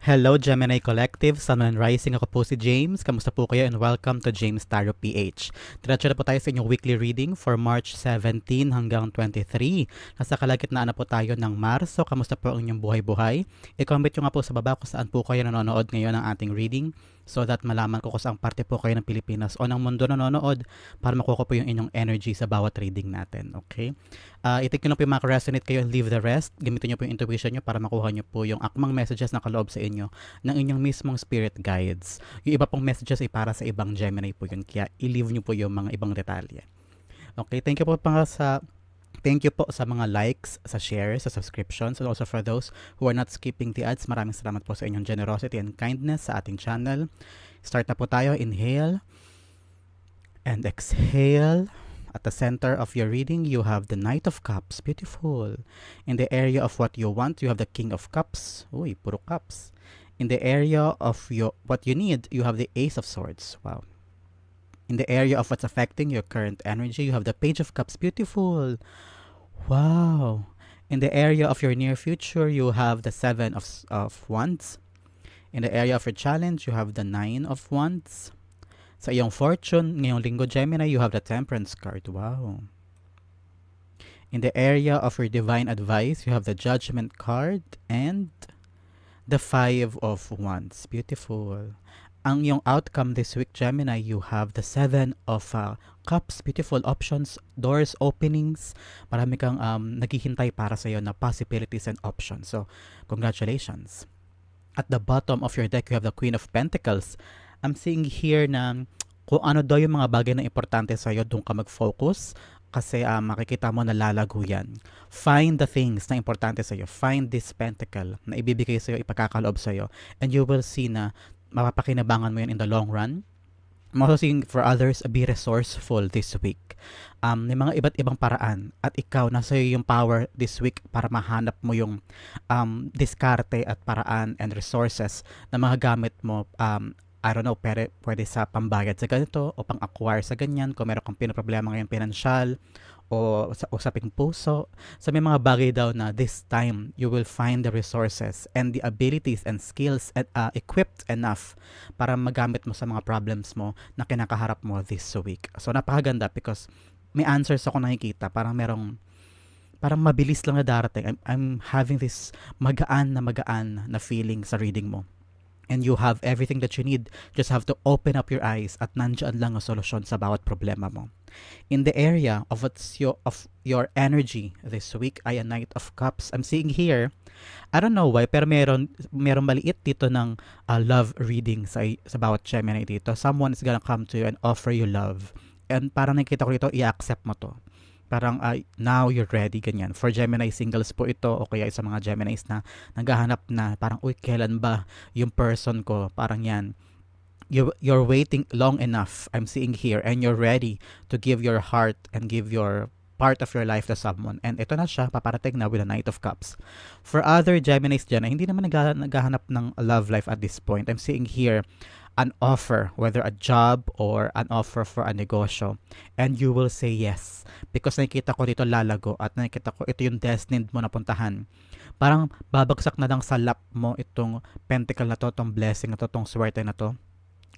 Hello Gemini Collective, Sun and Rising. Ako po si James. Kamusta po kayo and welcome to James Tarot PH. Diretso na po tayo sa inyong weekly reading for March 17 hanggang 23. Nasa kalagitnaan na po tayo ng Marso. Kamusta po ang inyong buhay-buhay? I-comment nyo nga po sa baba kung saan po kayo nanonood ngayon ng ating reading so that malaman ko kung saan parte po kayo ng Pilipinas o ng mundo nanonood para makuha po yung inyong energy sa bawat reading natin. Okay? Uh, itik nyo lang po yung mga resonate kayo leave the rest. Gamitin nyo po yung intuition nyo para makuha nyo po yung akmang messages na kaloob sa inyo ng inyong mismong spirit guides. Yung iba pong messages ay para sa ibang Gemini po yun. Kaya i-leave nyo po yung mga ibang detalye. Okay, thank you po pa sa Thank you po sa mga likes, sa shares, sa subscriptions, and also for those who are not skipping the ads. Maraming salamat po sa inyong generosity and kindness sa ating channel. Start na po tayo. Inhale and exhale. At the center of your reading, you have the Knight of Cups. Beautiful. In the area of what you want, you have the King of Cups. Uy, puro cups. In the area of your what you need, you have the Ace of Swords. Wow. In the area of what's affecting your current energy, you have the Page of Cups. Beautiful. Wow. In the area of your near future, you have the Seven of, of Wands. In the area of your challenge, you have the Nine of Wands. Sa iyong fortune, ngayong linggo Gemini, you have the Temperance card. Wow. In the area of your divine advice, you have the Judgment card and the Five of Wands. Beautiful ang yung outcome this week, Gemini, you have the seven of uh, cups, beautiful options, doors, openings. Marami kang um, naghihintay para sa iyo na possibilities and options. So, congratulations. At the bottom of your deck, you have the Queen of Pentacles. I'm seeing here na kung ano daw yung mga bagay na importante sa iyo, doon ka mag-focus kasi uh, makikita mo na lalago yan. Find the things na importante sa iyo. Find this pentacle na ibibigay sa iyo, ipagkakaloob sa iyo. And you will see na mapapakinabangan mo yun in the long run. I'm also seeing for others, be resourceful this week. Um, may mga iba't ibang paraan at ikaw, nasa iyo yung power this week para mahanap mo yung um, diskarte at paraan and resources na mga gamit mo um, I don't know, pwede, pwede sa pambayad sa ganito o pang-acquire sa ganyan kung meron kang pinoproblema ngayon pinansyal o sa usaping puso. So may mga bagay daw na this time you will find the resources and the abilities and skills at, uh, equipped enough para magamit mo sa mga problems mo na kinakaharap mo this week. So napakaganda because may answers ako nakikita. Parang merong parang mabilis lang na darating. I'm, I'm having this magaan na magaan na feeling sa reading mo and you have everything that you need. Just have to open up your eyes at nandiyan lang ang solusyon sa bawat problema mo. In the area of what's your of your energy this week ay a Knight of Cups. I'm seeing here, I don't know why, pero meron, meron maliit dito ng uh, love reading sa, sa bawat Gemini dito. Someone is gonna come to you and offer you love. And parang nakikita ko dito, i-accept mo to parang uh, now you're ready, ganyan. For Gemini singles po ito o kaya sa mga Geminis na naghahanap na parang, uy, kailan ba yung person ko? Parang yan. You, you're waiting long enough, I'm seeing here, and you're ready to give your heart and give your part of your life to someone. And ito na siya, paparating na with a Knight of Cups. For other Geminis dyan, hindi naman naghahanap ng love life at this point. I'm seeing here, an offer, whether a job or an offer for a negosyo. And you will say yes. Because nakikita ko dito lalago at nakikita ko ito yung destined mo na puntahan. Parang babagsak na lang sa lap mo itong pentacle na to, itong blessing na to, itong swerte na to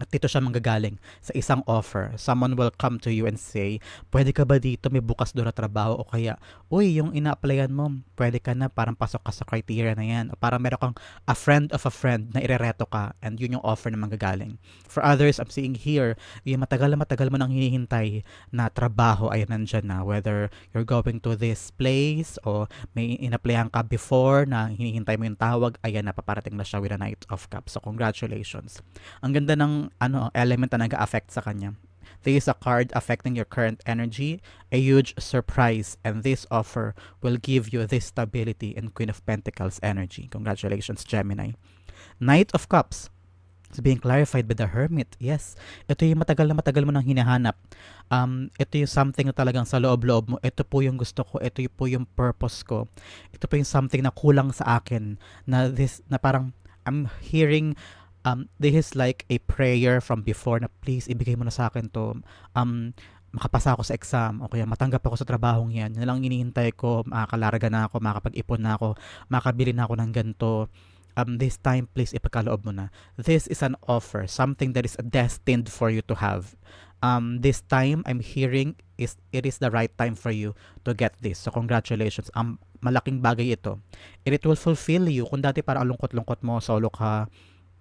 at dito siya manggagaling sa isang offer. Someone will come to you and say, pwede ka ba dito, may bukas doon na trabaho o kaya, uy, yung ina-applyan mo, pwede ka na, parang pasok ka sa criteria na yan. O parang meron kang a friend of a friend na irereto ka and yun yung offer na manggagaling. For others, I'm seeing here, yung matagal na matagal mo nang hinihintay na trabaho ay nandyan na. Whether you're going to this place o may inaplayan ka before na hinihintay mo yung tawag, ayan na, paparating na siya with a Knight of Cups. So, congratulations. Ang ganda ng ano element na nag-affect sa kanya. This is a card affecting your current energy, a huge surprise, and this offer will give you this stability and Queen of Pentacles energy. Congratulations, Gemini. Knight of Cups. It's being clarified by the Hermit. Yes, ito yung matagal na matagal mo nang hinahanap. Um, ito yung something na talagang sa loob-loob mo. Ito po yung gusto ko. Ito po yung purpose ko. Ito po yung something na kulang sa akin. Na this, na parang I'm hearing um, this is like a prayer from before na please ibigay mo na sa akin to. Um, makapasa ako sa exam o kaya matanggap ako sa trabahong yan. Yan lang inihintay ko, makakalarga na ako, makakapag-ipon na ako, makakabili na ako ng ganito. um, this time, please ipagkaloob mo na. This is an offer, something that is destined for you to have. Um, this time, I'm hearing is it is the right time for you to get this. So, congratulations. Um, malaking bagay ito. And it will fulfill you. Kung dati parang lungkot-lungkot mo, solo ka,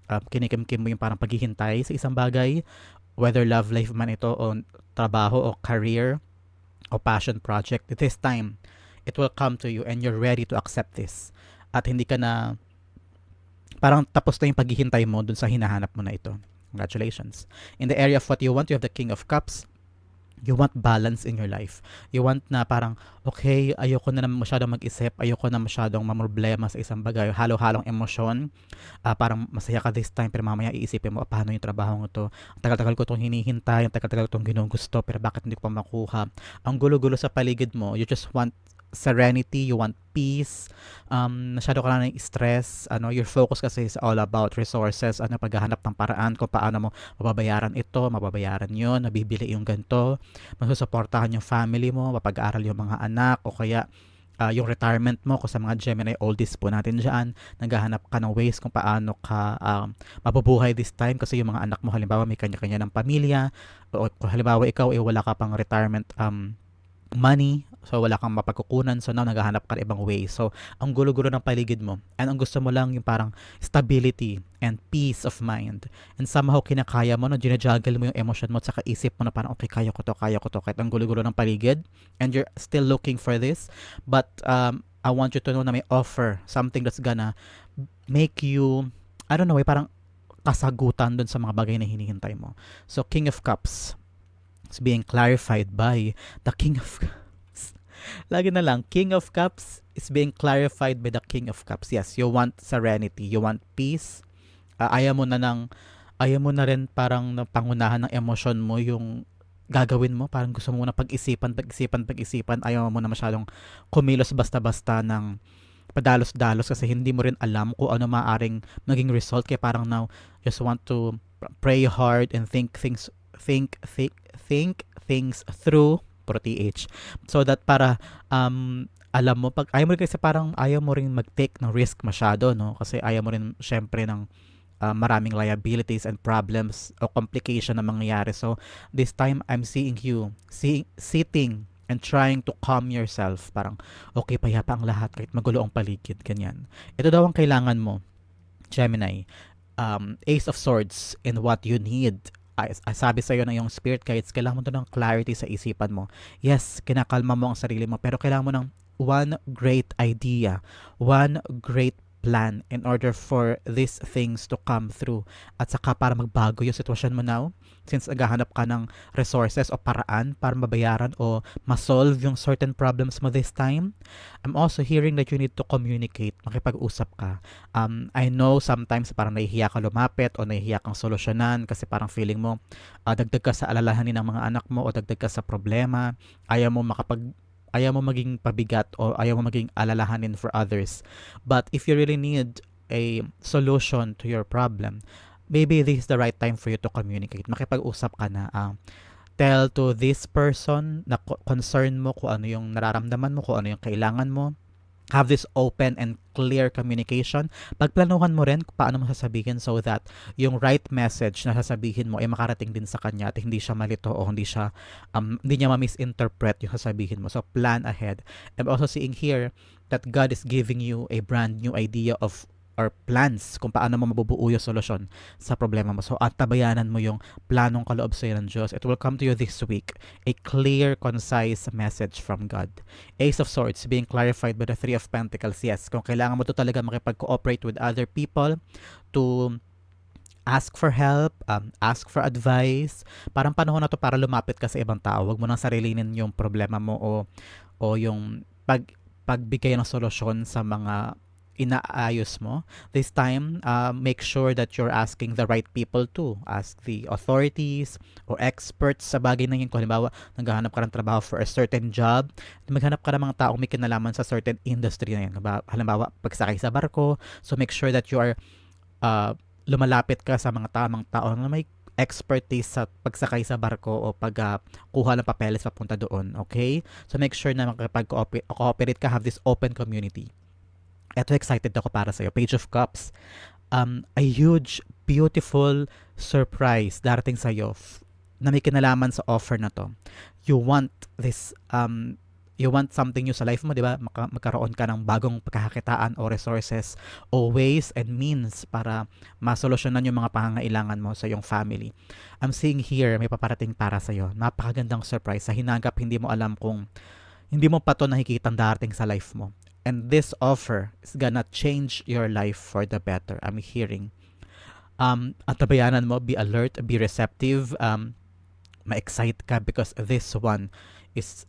um, kinikimkim mo yung parang paghihintay sa isang bagay, whether love life man ito o trabaho o career o passion project, this time, it will come to you and you're ready to accept this. At hindi ka na parang tapos na yung paghihintay mo dun sa hinahanap mo na ito. Congratulations. In the area of what you want, you have the King of Cups. You want balance in your life. You want na parang, okay, ayoko na naman masyadong mag-isip, ayoko na masyadong mamroblema sa isang bagay, halo-halong emosyon. Ah, parang masaya ka this time, pero mamaya iisipin mo, ah, paano yung trabaho ko to? Ang tagal-tagal ko itong hinihintay, ang tagal-tagal ko itong ginugusto, pero bakit hindi ko pa makuha? Ang gulo-gulo sa paligid mo, you just want serenity, you want peace, um, masyado ka na ng stress, ano, your focus kasi is all about resources, ano, paghahanap ng paraan kung paano mo mababayaran ito, mababayaran yon nabibili yung ganito, masusuportahan yung family mo, mapag-aral yung mga anak, o kaya uh, yung retirement mo, kung sa mga Gemini oldies po natin dyan, naghahanap ka ng ways kung paano ka um, mabubuhay this time kasi yung mga anak mo halimbawa may kanya-kanya ng pamilya o halimbawa ikaw eh, wala ka pang retirement um, money, so wala kang mapagkukunan, so now naghahanap ka ng ibang way. So, ang gulo-gulo ng paligid mo, and ang gusto mo lang yung parang stability and peace of mind. And somehow kinakaya mo, no, ginajuggle mo yung emotion mo, at saka isip mo na parang, okay, kaya ko to, kaya ko to, kahit ang gulo-gulo ng paligid, and you're still looking for this, but um, I want you to know na may offer, something that's gonna make you, I don't know, eh, parang kasagutan dun sa mga bagay na hinihintay mo. So, King of Cups, is being clarified by the King of Cups. Lagi na lang, King of Cups is being clarified by the King of Cups. Yes, you want serenity, you want peace. Uh, ayaw mo na ng, ayaw mo na rin parang pangunahan ng emosyon mo yung gagawin mo. Parang gusto mo na pag-isipan, pag-isipan, pag-isipan. Ayaw mo na masyadong kumilos basta-basta ng padalos-dalos kasi hindi mo rin alam kung ano maaring maging result. Kaya parang now, just want to pray hard and think things think think think things through pro TH so that para um alam mo pag ayaw mo rin kasi parang ayaw mo rin mag-take ng risk masyado no? Kasi ayaw mo rin syempre ng uh, maraming liabilities and problems o complication na mangyayari. So this time I'm seeing you seeing sitting and trying to calm yourself. Parang okay payapa ang lahat kahit magulo ang paligid ganyan. Ito daw ang kailangan mo Gemini. Um, Ace of Swords in what you need sabi sa iyo ng iyong spirit guides, kailangan mo to ng clarity sa isipan mo. Yes, kinakalma mo ang sarili mo, pero kailangan mo ng one great idea, one great plan in order for these things to come through. At saka para magbago yung sitwasyon mo now since naghahanap ka ng resources o paraan para mabayaran o masolve yung certain problems mo this time I'm also hearing that you need to communicate makipag-usap ka. Um, I know sometimes parang nahihiya ka lumapit o nahihiya kang solusyonan kasi parang feeling mo uh, dagdag ka sa alalahanin ng mga anak mo o dagdag ka sa problema. Ayaw mo makapag ayaw mo maging pabigat o ayaw mo maging alalahanin for others. But if you really need a solution to your problem, maybe this is the right time for you to communicate. Makipag-usap ka na. Uh, tell to this person na concern mo kung ano yung nararamdaman mo, kung ano yung kailangan mo have this open and clear communication. Pagplanuhan mo rin paano mo sasabihin so that yung right message na sasabihin mo ay makarating din sa kanya at hindi siya malito o hindi siya um, hindi niya ma-misinterpret yung sasabihin mo. So plan ahead. I'm also seeing here that God is giving you a brand new idea of or plans kung paano mo mabubuo yung solusyon sa problema mo. So, at tabayanan mo yung planong kaloob sa ng Diyos. It will come to you this week. A clear, concise message from God. Ace of Swords being clarified by the Three of Pentacles. Yes, kung kailangan mo to talaga makipag-cooperate with other people to ask for help, um, ask for advice. Parang panahon na to para lumapit ka sa ibang tao. Huwag mo nang sarilinin yung problema mo o, o yung pag, pagbigay ng solusyon sa mga inaayos mo. This time, uh, make sure that you're asking the right people too. Ask the authorities or experts sa bagay na yun. Kung halimbawa, naghahanap ka ng trabaho for a certain job, maghanap ka ng mga taong may kinalaman sa certain industry na yun. Halimbawa, pagsakay sa barko, so make sure that you are uh, lumalapit ka sa mga tamang tao na may expertise sa pagsakay sa barko o pagkuha uh, ng papeles papunta doon, okay? So make sure na makapag-cooperate ka, have this open community. Eto excited ako para sa'yo. Page of Cups. Um, a huge, beautiful surprise darating sa'yo f- na may kinalaman sa offer na to. You want this, um, you want something new sa life mo, di ba? Maka- magkaroon ka ng bagong pagkakakitaan o resources o ways and means para masolusyonan yung mga pangangailangan mo sa iyong family. I'm seeing here, may paparating para sa'yo. Napakagandang surprise sa hinagap, hindi mo alam kung hindi mo pa to nakikita darating sa life mo. And this offer is gonna change your life for the better. I'm hearing. Um, at tabayanan mo, be alert, be receptive, um, ma-excite ka because this one is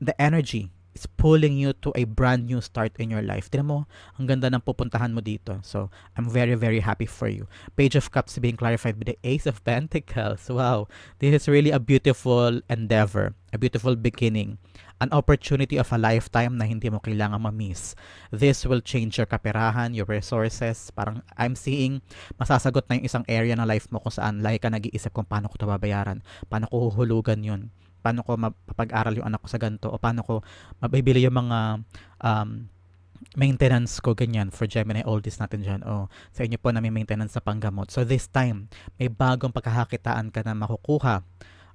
the energy is pulling you to a brand new start in your life. Tignan mo, ang ganda ng pupuntahan mo dito. So, I'm very, very happy for you. Page of Cups being clarified with the Ace of Pentacles. Wow, this is really a beautiful endeavor, a beautiful beginning. An opportunity of a lifetime na hindi mo kailangan ma-miss. This will change your kaperahan, your resources. Parang I'm seeing masasagot na yung isang area ng life mo kung saan lagi ka nag-iisip kung paano ko ito babayaran, paano ko huhulugan yun, paano ko mapapag-aral yung anak ko sa ganito, o paano ko mabibili yung mga um, maintenance ko ganyan for Gemini oldies natin dyan o sa inyo po na may maintenance sa panggamot. So this time, may bagong pagkakakitaan ka na makukuha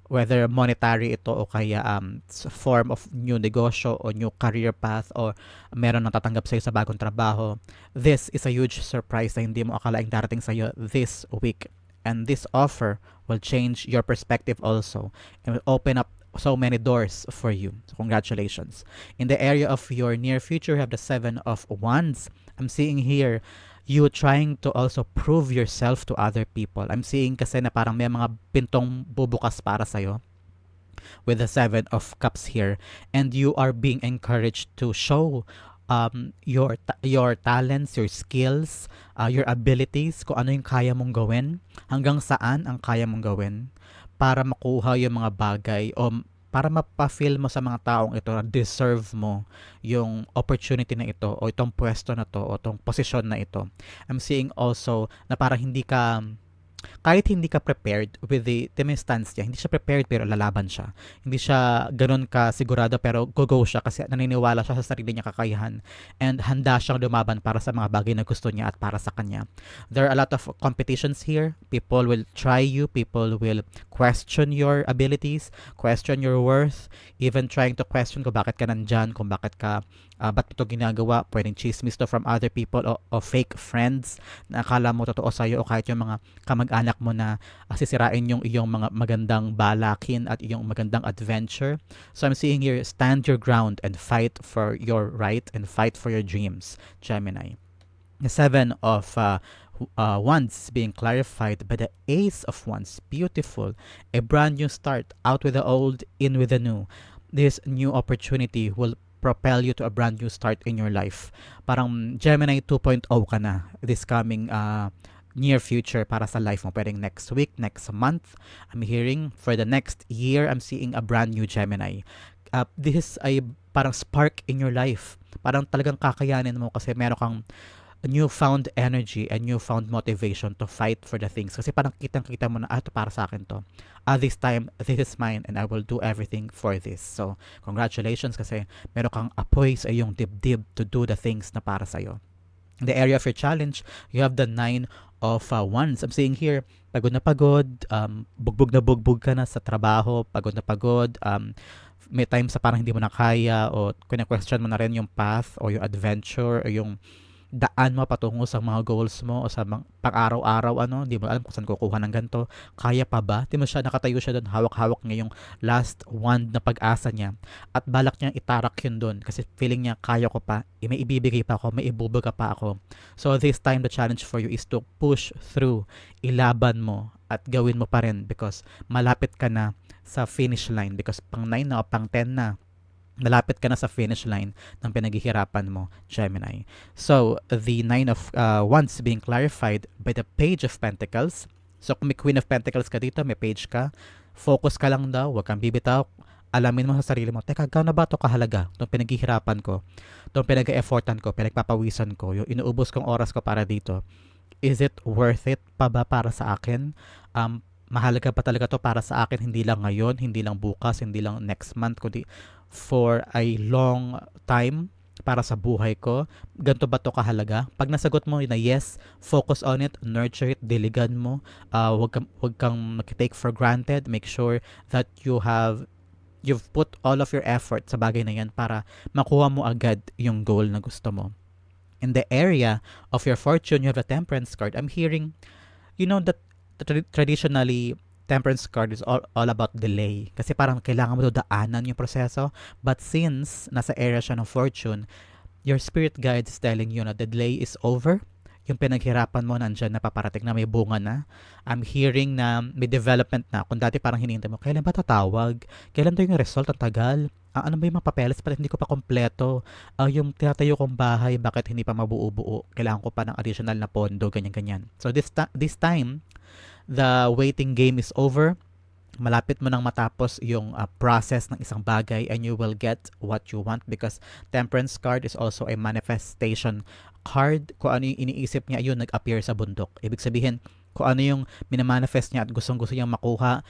whether monetary ito o kaya um, form of new negosyo o new career path or meron nang tatanggap sa'yo sa bagong trabaho. This is a huge surprise na hindi mo akalaing darating sa'yo this week. And this offer will change your perspective also and will open up so many doors for you. So congratulations. In the area of your near future, you have the Seven of Wands. I'm seeing here you trying to also prove yourself to other people. I'm seeing kasi na parang may mga pintong bubukas para sa'yo with the Seven of Cups here. And you are being encouraged to show um, your, your talents, your skills, uh, your abilities, kung ano yung kaya mong gawin, hanggang saan ang kaya mong gawin para makuha yung mga bagay o para mapa-feel mo sa mga taong ito na deserve mo yung opportunity na ito o itong pwesto na to o itong posisyon na ito. I'm seeing also na parang hindi ka kahit hindi ka prepared with the team stance niya, hindi siya prepared pero lalaban siya. Hindi siya ganun ka sigurado pero go-go siya kasi naniniwala siya sa sarili niya kakayahan and handa siyang lumaban para sa mga bagay na gusto niya at para sa kanya. There are a lot of competitions here. People will try you, people will question your abilities, question your worth, even trying to question kung bakit ka nandyan, kung bakit ka uh, ba't ito ginagawa, pwedeng chismis to from other people o, o fake friends na akala mo totoo sa'yo o kahit yung mga kamag-anak mo na sisirain yung iyong mga magandang balakin at iyong magandang adventure. So I'm seeing here, stand your ground and fight for your right and fight for your dreams, Gemini. The seven of uh, uh, wands being clarified by the ace of wands. Beautiful. A brand new start. Out with the old, in with the new. This new opportunity will propel you to a brand new start in your life. Parang Gemini 2.0 ka na this coming uh, near future para sa life mo. Pwedeng next week, next month. I'm hearing for the next year, I'm seeing a brand new Gemini. Uh, this is a parang spark in your life. Parang talagang kakayanin mo kasi meron kang newfound energy and newfound motivation to fight for the things. Kasi parang kitang-kita mo na, ah, para sa akin to. Ah, this time, this is mine and I will do everything for this. So, congratulations kasi meron kang apoy sa iyong dibdib to do the things na para sa'yo. In the area of your challenge, you have the nine of uh, wands. I'm seeing here, pagod na pagod, um, bugbog na bugbog ka na sa trabaho, pagod na pagod, um, may times sa parang hindi mo na kaya o kina-question mo na rin yung path o yung adventure o yung daan mo patungo sa mga goals mo o sa mga pang-araw-araw ano, hindi mo alam kung saan kukuha ng ganito. Kaya pa ba? Hindi mo siya nakatayo siya doon, hawak-hawak niya yung last wand na pag-asa niya. At balak niya itarak yun doon kasi feeling niya kaya ko pa, eh, may ibibigay pa ako, may ibubuga pa ako. So this time the challenge for you is to push through, ilaban mo at gawin mo pa rin because malapit ka na sa finish line because pang 9 na o pang 10 na malapit ka na sa finish line ng pinaghihirapan mo, Gemini. So, the Nine of uh, Wands being clarified by the Page of Pentacles. So, kung may Queen of Pentacles ka dito, may page ka, focus ka lang daw, huwag kang bibitaw, alamin mo sa sarili mo, teka, gaano ba ito kahalaga? Itong pinaghihirapan ko, itong pinag-effortan ko, pinagpapawisan ko, yung inuubos kong oras ko para dito. Is it worth it pa ba para sa akin? Um, mahalaga pa talaga to para sa akin, hindi lang ngayon, hindi lang bukas, hindi lang next month, kundi for a long time para sa buhay ko? Ganto ba to kahalaga? Pag nasagot mo na yes, focus on it, nurture it, diligan mo. Uh, wag kang, wag kang take for granted. Make sure that you have you've put all of your effort sa bagay na yan para makuha mo agad yung goal na gusto mo. In the area of your fortune, you have a temperance card. I'm hearing, you know, that tra- traditionally, temperance card is all, all about delay. Kasi parang kailangan mo daanan yung proseso. But since nasa area siya ng fortune, your spirit guide is telling you na the delay is over yung pinaghirapan mo nandyan na paparating na may bunga na. I'm hearing na may development na. Kung dati parang hinihintay mo, kailan ba tatawag? Kailan daw yung result? Ang tagal. Ah, ano ba yung mga papeles? Parang hindi ko pa kompleto. Ah, yung tinatayo kong bahay, bakit hindi pa mabuo-buo? Kailangan ko pa ng additional na pondo, ganyan-ganyan. So this, ta- this time, the waiting game is over malapit mo nang matapos yung uh, process ng isang bagay and you will get what you want because temperance card is also a manifestation card kung ano yung iniisip niya yun nag-appear sa bundok ibig sabihin kung ano yung minamanifest niya at gustong gusto niyang makuha,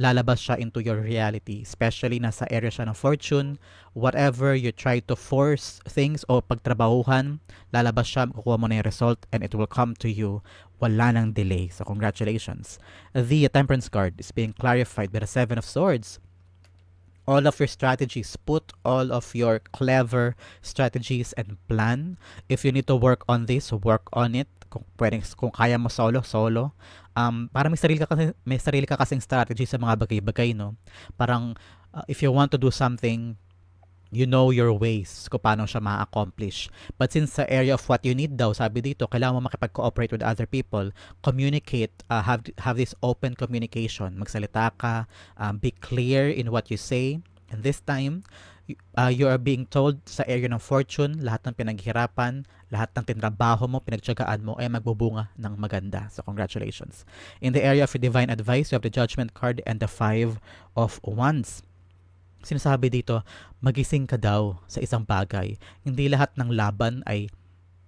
lalabas siya into your reality. Especially nasa area siya ng fortune, whatever you try to force things o pagtrabahuhan, lalabas siya, kukuha mo na yung result and it will come to you. Wala nang delay. So congratulations. The temperance card is being clarified by the seven of swords all of your strategies. Put all of your clever strategies and plan. If you need to work on this, work on it kung pwedeng kung kaya mo solo solo um para may sarili ka kasi may sarili ka kasing strategy sa mga bagay-bagay no parang uh, if you want to do something you know your ways kung paano siya ma-accomplish. But since sa area of what you need daw, sabi dito, kailangan mo makipag-cooperate with other people, communicate, uh, have, have this open communication. Magsalita ka, um, be clear in what you say. And this time, uh, you are being told sa area ng fortune, lahat ng pinaghirapan, lahat ng tinrabaho mo, pinagtsagaan mo ay magbubunga ng maganda. So congratulations. In the area of divine advice, you have the judgment card and the five of wands. Sinasabi dito, magising ka daw sa isang bagay. Hindi lahat ng laban ay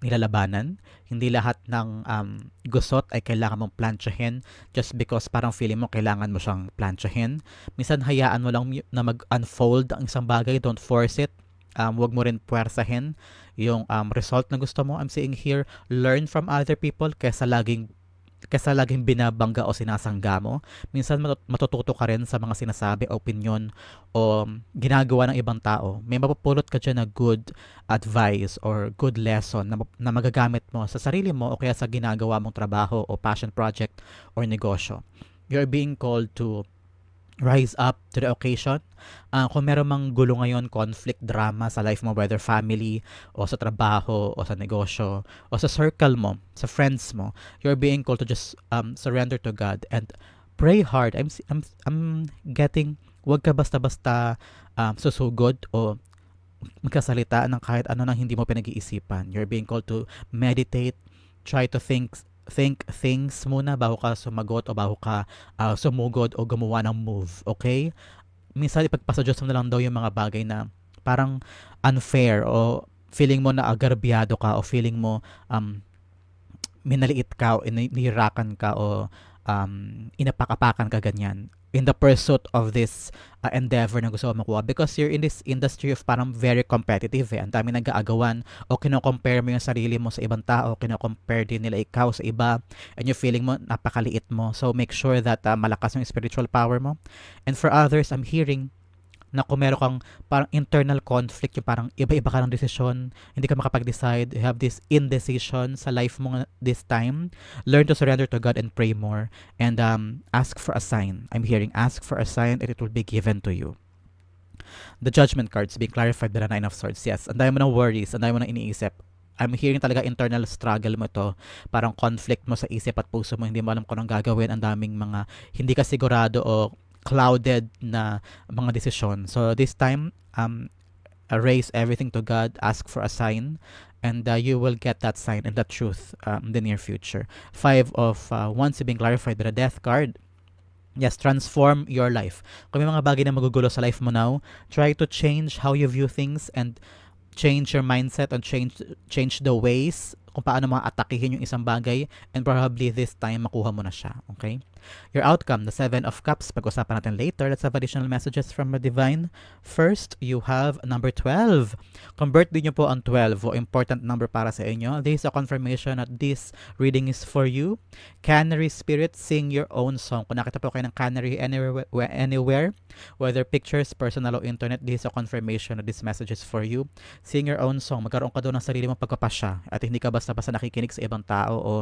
nilalabanan. Hindi lahat ng um, gusot ay kailangan mong planchahin just because parang feeling mo kailangan mo siyang planchahin. Minsan hayaan mo lang na mag-unfold ang isang bagay. Don't force it. Um, huwag mo rin puwersahin yung um, result na gusto mo. I'm saying here, learn from other people kaysa laging kaysa laging binabangga o sinasangga mo. Minsan matututo ka rin sa mga sinasabi, opinion o ginagawa ng ibang tao. May mapupulot ka dyan na good advice or good lesson na, na magagamit mo sa sarili mo o kaya sa ginagawa mong trabaho o passion project or negosyo. You're being called to rise up to the occasion. Uh, kung meron mang gulo ngayon, conflict, drama sa life mo, whether family, o sa trabaho, o sa negosyo, o sa circle mo, sa friends mo, you're being called to just um, surrender to God and pray hard. I'm, I'm, I'm getting, wag ka basta-basta um, susugod o magkasalita ng kahit ano nang hindi mo pinag-iisipan. You're being called to meditate, try to think think things muna bago ka sumagot o bago ka uh, sumugod o gumawa ng move, okay? Minsan ipagpasadyoso mo na lang daw yung mga bagay na parang unfair o feeling mo na agarbyado ka o feeling mo um, minaliit ka o inirakan ka o um, inapakapakan ka ganyan in the pursuit of this uh, endeavor na gusto mo makuha because you're in this industry of parang very competitive eh. Ang dami nag-aagawan o kino-compare mo yung sarili mo sa ibang tao, kino-compare din nila ikaw sa iba and you're feeling mo napakaliit mo. So make sure that uh, malakas yung spiritual power mo. And for others, I'm hearing na kung meron kang parang internal conflict, yung parang iba-iba ka ng desisyon, hindi ka makapag-decide, you have this indecision sa life mo this time, learn to surrender to God and pray more and um, ask for a sign. I'm hearing ask for a sign and it will be given to you. The judgment cards being clarified by the Nine of Swords. Yes, ang dami mo ng worries, ang dami mo ng iniisip. I'm hearing talaga internal struggle mo to. Parang conflict mo sa isip at puso mo. Hindi mo alam kung anong gagawin. Ang daming mga hindi ka sigurado o clouded na mga desisyon. So this time, um, raise everything to God, ask for a sign, and uh, you will get that sign and that truth um, in the near future. Five of uh, once being clarified by the death card. Yes, transform your life. Kung may mga bagay na magugulo sa life mo now, try to change how you view things and change your mindset and change change the ways kung paano maatakihin yung isang bagay and probably this time makuha mo na siya. Okay? Your outcome, the Seven of Cups, pag-usapan natin later. Let's have additional messages from the Divine. First, you have number 12. Convert din nyo po ang 12 o important number para sa inyo. This is a confirmation that this reading is for you. Canary Spirit, sing your own song. Kung nakita po kayo ng Canary anywhere, anywhere whether pictures, personal o internet, this is a confirmation that this message is for you. Sing your own song. Magkaroon ka doon ng sarili mong pagpapasya at hindi ka basta-basta nakikinig sa ibang tao o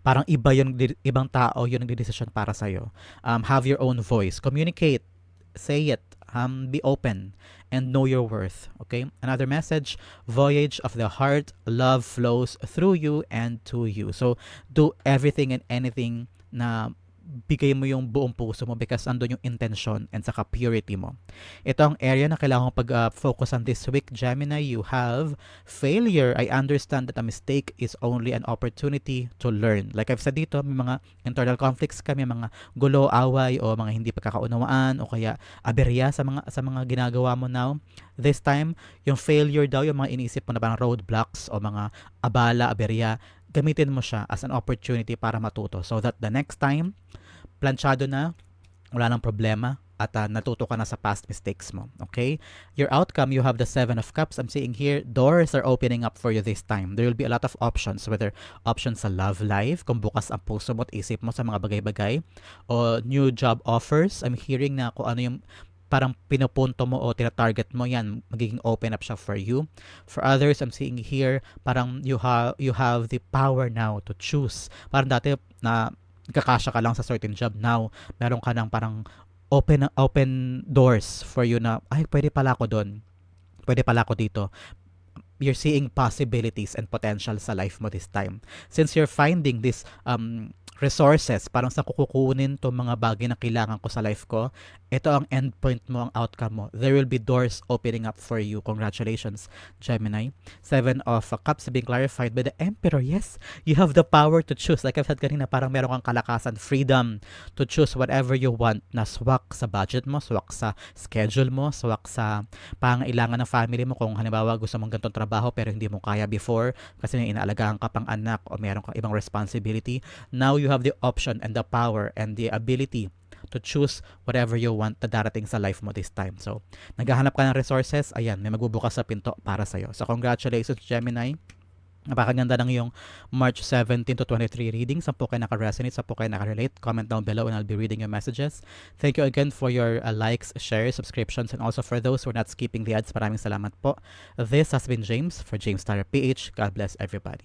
parang iba yung ibang tao yung nagde-decision para sa iyo. Um, have your own voice. Communicate. Say it. Um, be open and know your worth. Okay? Another message, voyage of the heart, love flows through you and to you. So, do everything and anything na bigay mo yung buong puso mo because andun yung intention and saka purity mo. Ito ang area na kailangan pag-focus on this week. Gemini, you have failure. I understand that a mistake is only an opportunity to learn. Like I've said dito, may mga internal conflicts ka, may mga gulo, away, o mga hindi pagkakaunawaan, o kaya aberya sa mga, sa mga ginagawa mo now. This time, yung failure daw, yung mga inisip mo na parang roadblocks o mga abala, aberya, gamitin mo siya as an opportunity para matuto so that the next time planchado na wala nang problema at uh, natuto ka na sa past mistakes mo. Okay? Your outcome, you have the Seven of Cups. I'm seeing here, doors are opening up for you this time. There will be a lot of options, whether options sa love life, kung bukas ang puso mo at isip mo sa mga bagay-bagay, o new job offers. I'm hearing na kung ano yung parang pinupunto mo o tina-target mo yan, magiging open up siya for you. For others, I'm seeing here, parang you have, you have the power now to choose. Parang dati na kakasya ka lang sa certain job. Now, meron ka ng parang open open doors for you na, ay, pwede pala ako doon. Pwede pala ako dito you're seeing possibilities and potential sa life mo this time. Since you're finding this um, resources, parang sa kukukunin to mga bagay na kailangan ko sa life ko, ito ang endpoint mo, ang outcome mo. There will be doors opening up for you. Congratulations, Gemini. Seven of Cups being clarified by the Emperor. Yes, you have the power to choose. Like I've said kanina, parang meron kang kalakasan, freedom to choose whatever you want na swak sa budget mo, swak sa schedule mo, swak sa pangailangan ng family mo. Kung halimbawa gusto mong ganitong trabaho pero hindi mo kaya before kasi may inaalagaan ka pang anak o meron kang ibang responsibility, now you have the option and the power and the ability to choose whatever you want na darating sa life mo this time. So, naghahanap ka ng resources, ayan, may magbubukas sa pinto para sa'yo. So, congratulations, Gemini. Napakaganda ng yung March 17 to 23 reading. Saan po kayo naka-resonate, saan po kayo naka-relate. Comment down below and I'll be reading your messages. Thank you again for your uh, likes, shares, subscriptions, and also for those who are not skipping the ads. Maraming salamat po. This has been James for James Star PH. God bless everybody.